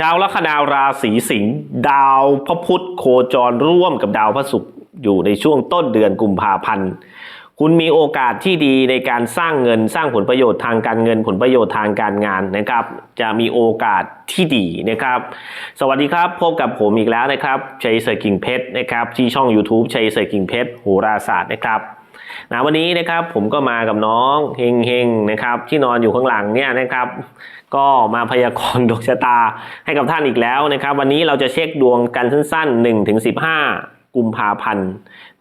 ชาวลัคนาราศีสิงห์ดาวพระพุธโคจรร่วมกับดาวพระศุกร์อยู่ในช่วงต้นเดือนกุมภาพันธ์คุณมีโอกาสที่ดีในการสร้างเงินสร้างผลประโยชน์ทางการเงินผลประโยชน์ทางการงานนะครับ จะมีโอกาสที่ดีนะครับ สวัสดีครับพบกับผมอีกแล้วนะครับชัยเสร์กิ่งเพชรนะครับที่ช่อง YouTube ชัยเสร์กิ่งเพชรโหราศาสตร์นะครับ นะวันนี้นะครับผมก็มากับน้องเฮงเฮงนะครับที่นอนอยู่ข้างหลังเนี่ยนะครับ ก็มาพยากรณ์ดวงชะตาให้กับท่านอีกแล้วนะครับ วันนี้เราจะเช็คดวงกันสั้นๆ1ถึง15 กุมภาพันธ์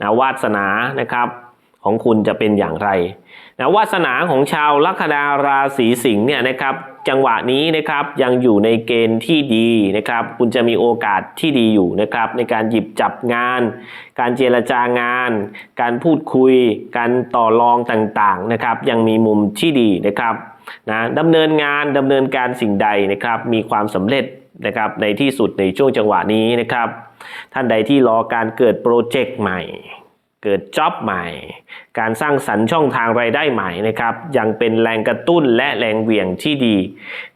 นะวาสนานะครับ ของคุณจะเป็นอย่างไรนะวาสนาของชาวลัคนาราศีสิงห์เนี่ยนะครับจังหวะนี้นะครับยังอยู่ในเกณฑ์ที่ดีนะครับ คุณจะมีโอกาสที่ดีอยู่นะครับ ในการหยิบจับงาน การเจรจางาน การพูดคุย การต่อรองต่างๆนะครับ ยังมีมุมที่ดีนะครับนะดำเนินงานดำเนินการสิ่งใดนะครับ มีความสำเร็จนะครับในที่สุดในช่วงจังหวะนี้นะครับ ท่านใดที่รอการเกิดโปรเจกต์ใหม่ เกิดจ็อบใหม่ การสร้างสรรค์ช่องทางรายได้ใหม่นะครับ ยังเป็นแรงกระตุ้นและแรงเหวี่ยงที่ดี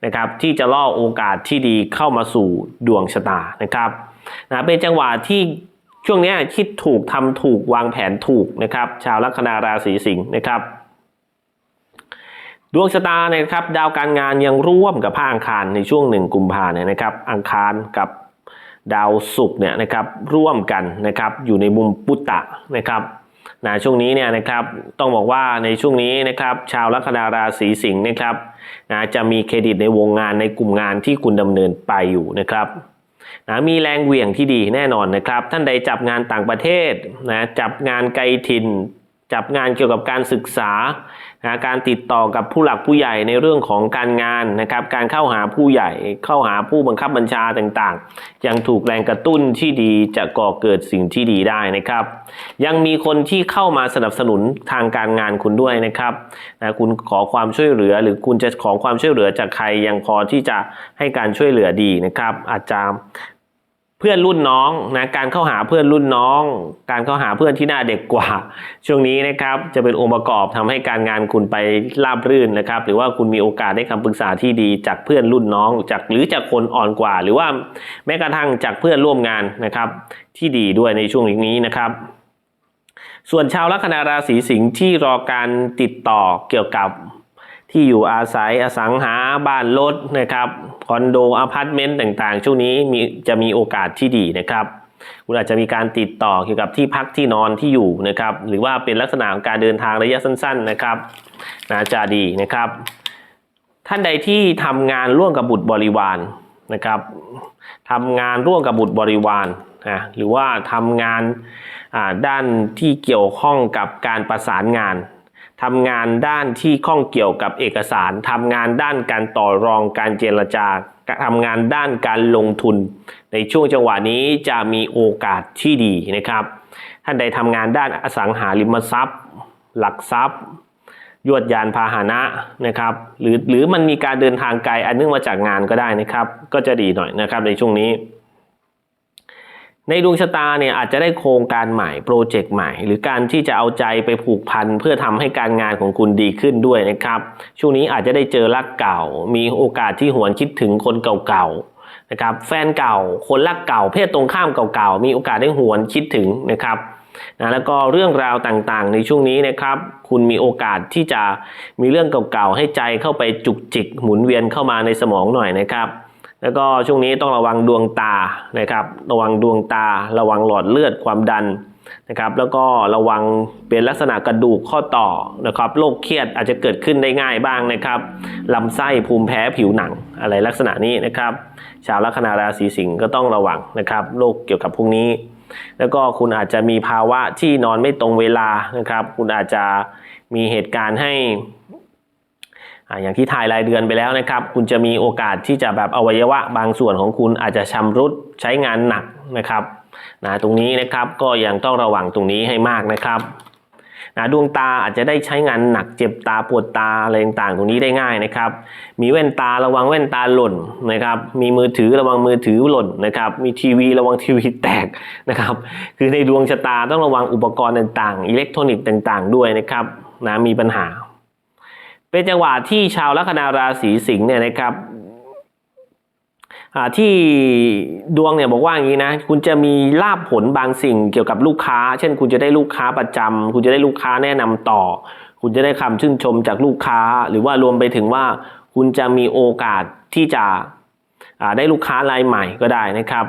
นะครับ ที่จะล่อโอกาสที่ดีเข้ามาสู่ดวงชะตานะครับนะเป็นจังหวะที่ช่วงนี้คิดถูกทำถูกวางแผนถูกนะครับ ชาวลัคนาราศีสิงห์นะครับดวงชะตาเนี่ยนะครับดาวการงานยังร่วมกับภาคอังคารในช่วงหนึ่งกุมภาเนี่ยนะครับ อังคารกับ ดาวศุกร์เนี่ยนะครับร่วมกันนะครับอยู่ในมุมปุตตะนะครับนะช่วงนี้เนี่ยนะครับต้องบอกว่าในช่วงนี้นะครับชาวลัคนาราศีสิงห์นะครับนะจะมีเครดิตในวงงานในกลุ่มงานที่คุณดำเนินไปอยู่นะครับนะมีแรงเหวี่ยงที่ดีแน่นอนนะครับ ท่านใดจับงานต่างประเทศนะจับงานไกลถิ่น จับงานเกี่ยวกับการศึกษานะการติดต่อกับผู้หลักผู้ใหญ่ในเรื่องของการงานนะครับการเข้าหาผู้ใหญ่เข้าหาผู้บังคับบัญชาต่างๆ ยังถูกแรงกระตุ้นที่ดีจะก่อเกิดสิ่งที่ดีได้นะครับ ยังมีคนที่เข้ามาสนับสนุนทางการงานคุณด้วยนะครับนะคุณขอความช่วยเหลือ หรือคุณจะขอความช่วยเหลือจากใครยังพอที่จะให้การช่วยเหลือดีนะครับ อาจจะ เพื่อนรุ่นน้องนะการเข้าหาเพื่อนรุ่นน้อง การเข้าหาเพื่อนที่หน้าเด็กกว่า ช่วงนี้นะครับจะเป็นองค์ประกอบทำให้การงานคุณไปราบรื่นนะครับ หรือว่าคุณมีโอกาสได้คำปรึกษาที่ดีจากเพื่อนรุ่นน้องจากหรือจากคนอ่อนกว่า หรือว่าแม้กระทั่งจากเพื่อนร่วมงานนะครับ ที่ดีด้วยในช่วงนี้นะครับส่วนชาวลัคนาราศีสิงห์ที่รอการติดต่อเกี่ยวกับ ที่อยู่อาศัยอสังหาบ้านรถนะครับคอนโดอพาร์ตเมนต์ต่างๆ ช่วงนี้มีจะมีโอกาสที่ดีนะครับ คุณอาจจะมีการติดต่อเกี่ยวกับที่พักที่นอนที่อยู่นะครับ หรือว่าเป็นลักษณะของการเดินทางระยะสั้น ๆนะครับน่าจะดีนะครับ ท่านใดที่ทำงานร่วมกับบุตรบริวารนะครับทำงานร่วมกับบุตรบริวารนะหรือว่าทำงานด้านที่เกี่ยวข้องกับการประสานงาน ทำงานด้านที่ข้องเกี่ยวกับเอกสารทำงานด้านการต่อรองการเจรจาทำงานด้านการลงทุน ในช่วงจังหวะนี้จะมีโอกาสที่ดีนะครับ ท่านใดทำงานด้านอสังหาริมทรัพย์ หลักทรัพย์ ยวดยานพาหนะนะครับหรือหรือมันมีการเดินทางไกลอันเนื่องมาจากงานก็ได้นะครับ ก็จะดีหน่อยนะครับในช่วงนี้ ในดวงชะตาเนี่ยอาจจะได้โครงการใหม่โปรเจกต์ใหม่ หรือการที่จะเอาใจไปผูกพันเพื่อทำให้การงานของคุณดีขึ้นด้วยนะครับ ช่วงนี้อาจจะได้เจอรักเก่า มีโอกาสที่หวนคิดถึงคนเก่าๆนะครับแฟนเก่าคนรักเก่า เพศตรงข้ามเก่าๆมีโอกาสได้หวนคิดถึงนะครับนะแล้วก็เรื่องราวต่างๆ ในช่วงนี้นะครับ คุณมีโอกาสที่จะมีเรื่องเก่าๆให้ใจเข้าไปจุกจิกหมุนเวียนเข้ามาในสมองหน่อยนะครับ แล้วก็ช่วงนี้ต้องระวังดวงตานะครับ ระวังดวงตา ระวังหลอดเลือดความดันนะครับ แล้วก็ระวังเป็นลักษณะกระดูกข้อต่อนะครับโรคเครียดอาจจะเกิดขึ้นได้ง่ายบ้างนะครับลำไส้ภูมิแพ้ผิวหนังอะไรลักษณะนี้นะครับ ชาวลัคนาราศีสิงห์ก็ต้องระวังนะครับโรคเกี่ยวกับพวกนี้ แล้วก็คุณอาจจะมีภาวะที่นอนไม่ตรงเวลานะครับ คุณอาจจะมีเหตุการณ์ให้ อย่างที่ถ่ายรายเดือนไปแล้วนะครับ คุณจะมีโอกาสที่จะแบบอวัยวะบางส่วนของคุณอาจจะชำรุดใช้งานหนักนะครับนะตรงนี้นะครับก็ยังต้องระวังตรงนี้ให้มากนะครับนะดวงตาอาจจะได้ใช้งานหนักเจ็บตาปวดตาอะไรต่างๆตรงนี้ได้ง่ายนะครับ มีแว่นตาระวังแว่นตาหล่นนะครับ มีมือถือระวังมือถือหล่นนะครับ มีทีวีระวังทีวีแตกนะครับ คือในดวงชะตาต้องระวังอุปกรณ์ต่างๆ อิเล็กทรอนิกส์ต่างๆ ด้วยนะครับนะมีปัญหา เป็นจังหวะที่ชาวลัคนาราศีสิงห์เนี่ยนะครับที่ดวงเนี่ยบอกว่าอย่างนี้นะ คุณจะมีลาบผลบางสิ่งเกี่ยวกับลูกค้า เช่น คุณจะได้ลูกค้าประจำคุณจะได้ลูกค้าแนะนำต่อ คุณจะได้คำชื่นชมจากลูกค้า หรือว่ารวมไปถึงว่า คุณจะมีโอกาสที่จะได้ลูกค้ารายใหม่ก็ได้นะครับ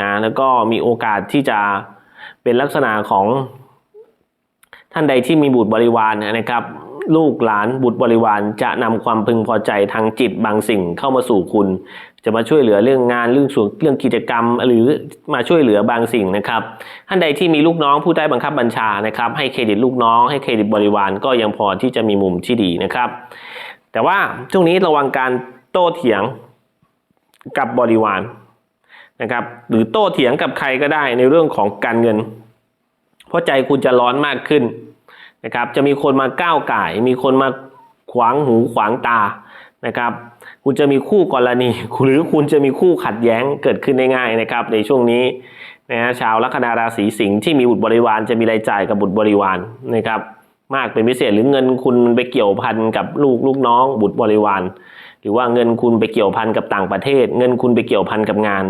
นะแล้วก็มีโอกาสที่จะเป็นลักษณะของท่านใดที่มีบุตรบริวารนะครับ ลูกหลานบุตรบริวารจะนำความพึงพอใจทางจิตบางสิ่งเข้ามาสู่คุณ จะมาช่วยเหลือเรื่องงานเรื่องส่วนเรื่องกิจกรรม หรือมาช่วยเหลือบางสิ่งนะครับท่านใดที่มีลูกน้องผู้ใต้บังคับบัญชานะครับ ให้เครดิตลูกน้อง ให้เครดิตบริวารก็ยังพอที่จะมีมุมที่ดีนะครับ แต่ว่าช่วงนี้ระวังการโต้เถียงกับบริวารนะครับหรือโต้เถียงกับใครก็ได้ในเรื่องของการเงิน เพราะใจคุณจะร้อนมากขึ้น นะครับ จะมีคนมาก้าวไก่ มีคนมาขวางหูขวางตานะครับ คุณจะมีคู่กรณี หรือคุณจะมีคู่ขัดแย้งเกิดขึ้นได้ง่ายนะครับ ในช่วงนี้นะฮะชาวลัคนาราศีสิงห์ที่มีบุตรบริวารจะมีรายจ่ายกับบุตรบริวารนะครับ มากเป็นพิเศษหรือเงินคุณไปเกี่ยวพันกับลูกลูกน้อง บุตรบริวาร หรือว่าเงินคุณไปเกี่ยวพันกับต่างประเทศ เงินคุณไปเกี่ยวพันกับงาน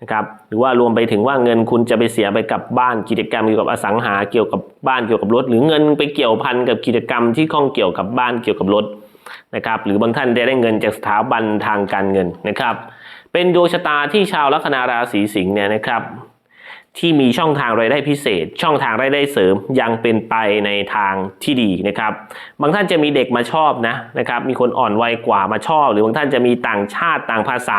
นะครับหรือว่ารวมไปถึงว่าเงินคุณจะไปเสียไปกับบ้านกิจกรรมเกี่ยวกับอสังหาเกี่ยวกับบ้านเกี่ยวกับรถ หรือเงินไปเกี่ยวพันกับกิจกรรมที่ข้องเกี่ยวกับบ้านเกี่ยวกับรถนะครับหรือบางท่านได้ได้เงินจากสถาบันทางการเงินนะครับ เป็นดวงชะตาที่ชาวลัคนาราศีสิงห์เนี่ยนะครับ ที่มีช่องทางรายได้พิเศษ ช่องทางรายได้เสริมยังเป็นไปในทางที่ดีนะครับ บางท่านจะมีเด็กมาชอบนะนะครับ มีคนอ่อนวัยกว่ามาชอบ หรือบางท่านจะมีต่างชาติต่างภาษา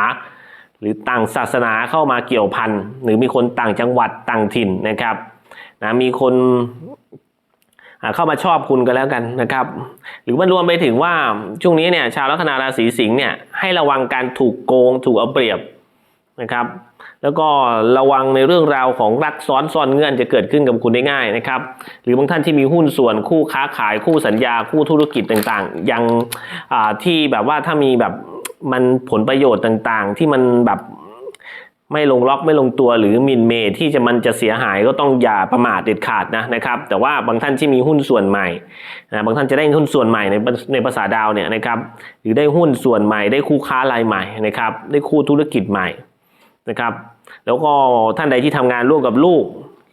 หรือต่างศาสนาเข้ามาเกี่ยวพันหรือมีคนต่างจังหวัดต่างถิ่นนะครับนะมีคนเข้ามาชอบคุณกันแล้วกันนะครับ หรือมันรวมไปถึงว่าช่วงนี้เนี่ยชาวลัคนาราศีสิงห์เนี่ยให้ระวังการถูกโกงถูกเอาเปรียบนะครับ แล้วก็ระวังในเรื่องราวของรักซ้อนซ้อนเงื่อนจะเกิดขึ้นกับคุณได้ง่ายนะครับ หรือบางท่านที่มีหุ้นส่วนคู่ค้าขายคู่สัญญาคู่ธุรกิจต่างๆ ยังที่แบบว่าถ้ามีแบบ มันผลประโยชน์ต่างๆ ที่มันแบบไม่ลงล็อกไม่ลงตัวหรือมินเมย์ที่จะมันจะเสียหายก็ต้องอย่าประมาทเด็ดขาดนะนะครับ แต่ว่าบางท่านที่มีหุ้นส่วนใหม่นะบางท่านจะได้หุ้นส่วนใหม่ในในภาษาดาวเนี่ยนะครับ หรือได้หุ้นส่วนใหม่ได้คู่ค้ารายใหม่นะครับ ได้คู่ธุรกิจใหม่นะครับ แล้วก็ท่านใดที่ทำงานร่วมกับลูก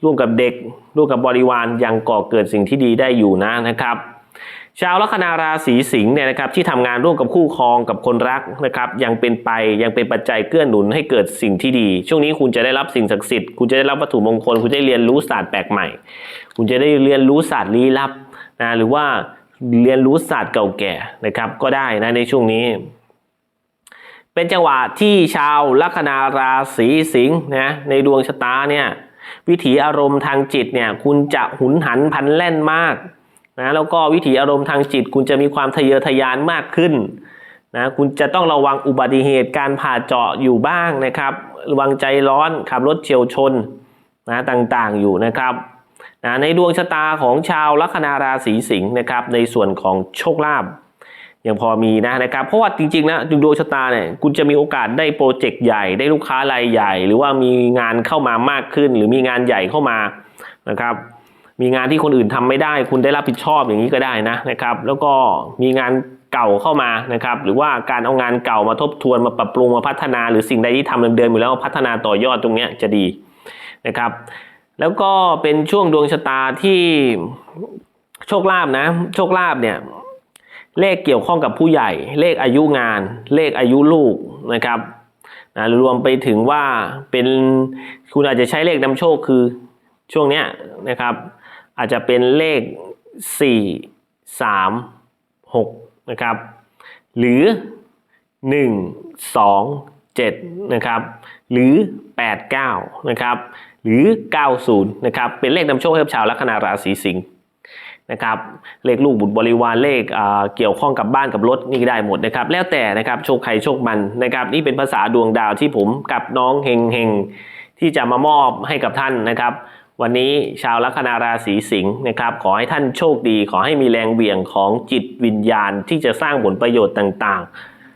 ร่วมกับเด็กร่วมกับบริวารยังก่อเกิดสิ่งที่ดีได้อยู่นะนะครับ ชาวลัคนาราศีสิงห์เนี่ยนะครับที่ทำงานร่วมกับคู่ครองกับคนรักนะครับยังเป็นไปยังเป็นปัจจัยเกื้อหนุนให้เกิดสิ่งที่ดี ช่วงนี้คุณจะได้รับสิ่งศักดิ์สิทธิ์คุณจะได้รับวัตถุมงคลคุณจะได้เรียนรู้ศาสตร์แปลกใหม่ คุณจะได้เรียนรู้ศาสตร์ลี้ลับนะหรือว่าเรียนรู้ศาสตร์เก่าแก่นะครับก็ได้นะในช่วงนี้ เป็นจังหวะที่ชาวลัคนาราศีสิงห์นะในดวงชะตาเนี่ยวิถีอารมณ์ทางจิตเนี่ยคุณจะหุนหันพันแล่นมาก นะแล้วก็วิถีอารมณ์ทางจิต คุณจะมีความทะเยอทะยานมากขึ้นนะคุณจะต้องระวังอุบัติเหตุการผ่าเจาะอยู่บ้างนะครับ ระวังใจร้อนขับรถเฉียวชนนะต่างๆอยู่นะครับนะในดวงชะตาของชาวลัคนาราศีสิงห์นะครับ ในส่วนของโชคลาภยังพอมีนะนะครับเพราะว่าจริงๆนะดวงชะตาเนี่ยคุณจะมีโอกาสได้โปรเจกต์ใหญ่ได้ลูกค้ารายใหญ่ หรือว่ามีงานเข้ามามากขึ้น หรือมีงานใหญ่เข้ามานะครับ มีงานที่คนอื่นทำไม่ได้ คุณได้รับผิดชอบอย่างนี้ก็ได้นะนะครับ แล้วก็มีงานเก่าเข้ามานะครับ หรือว่าการเอางานเก่ามาทบทวนมาปรับปรุงมาพัฒนา หรือสิ่งใดที่ทำเดิมๆอยู่แล้วพัฒนาต่อยอดตรงนี้จะดีนะครับ แล้วก็เป็นช่วงดวงชะตาที่โชคลาภนะ โชคลาภเนี่ยเลขเกี่ยวข้องกับผู้ใหญ่ เลขอายุงาน เลขอายุลูกนะครับนะรวมไปถึงว่าเป็นคุณอาจจะใช้เลขนำโชคคือช่วงเนี้ยนะครับ อาจจะเป็นเลข 4 3 6 นะครับ หรือ 1 2 7 นะครับ หรือ 89 นะครับ หรือ 90 นะครับ เป็นเลขนำโชคให้กับชาวลัคนาราศีสิงห์นะครับเลขลูกบุตรบริวารเลขเกี่ยวข้องกับบ้านกับรถนี่ได้หมดนะครับแล้วแต่นะครับโชคใครโชคมันนะครับนี่เป็นภาษาดวงดาวที่ผมกับน้องเฮงเฮงที่จะมามอบให้กับท่านนะครับ วันนี้ชาวลัคนาราศีสิงห์นะครับ ขอให้ท่านโชคดี ขอให้มีแรงเหวี่ยงของจิตวิญญาณที่จะสร้างผลประโยชน์ต่าง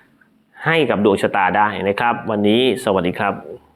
ๆ ให้กับดวงชะตาได้นะครับ วันนี้สวัสดีครับ